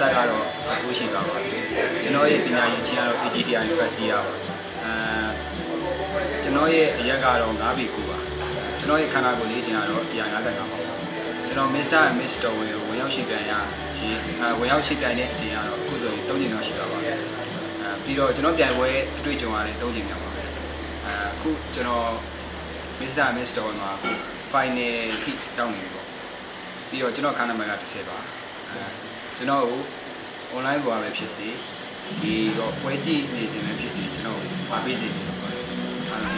သက်သက်ကတော့အခုရှိပါပါတယ်ကျွန်တော်ရဲ့ပညာရေးချင်းကတော့ PGTI University ရပါအဲကျွန်တော်ရဲ့အရက်ကတော့9ဘီကူပါကျွန်တော်ရဲ့ခန္ဓာကိုယ်လေးချင်ကတော့155ပါကျွန်တော် Mr. and Miss Dowen ကိုဝင်ရောက်ရှိပြန်ရခြင်းဝင်ရောက်ရှိပြန်တဲ့အချိန်ကတော့အခုဆိုရင်3ချိန်တော့ရှိတော့ပါပြီအဲပြီးတော့ကျွန်တော်ပြိုင်ပွဲအတွေ့အကြုံရတယ်3ချိန်မြောက်ပါပဲအဲအခုကျွန်တော် Mr. and Miss Dowen မှာ final ထိတောင်းနေပြီပေါ့ပြီးတော့ကျွန်တော်ခန္ဓာမှာက10ပါ ကျွန်တော်ကို online ပေါ်ပဲဖြစ်စီဒီတော့ပွဲကြည့်နေစဉ်ပဲဖြစ်စီကျွန်တော်အားပေးစေချင်ပါတယ်အားလုံး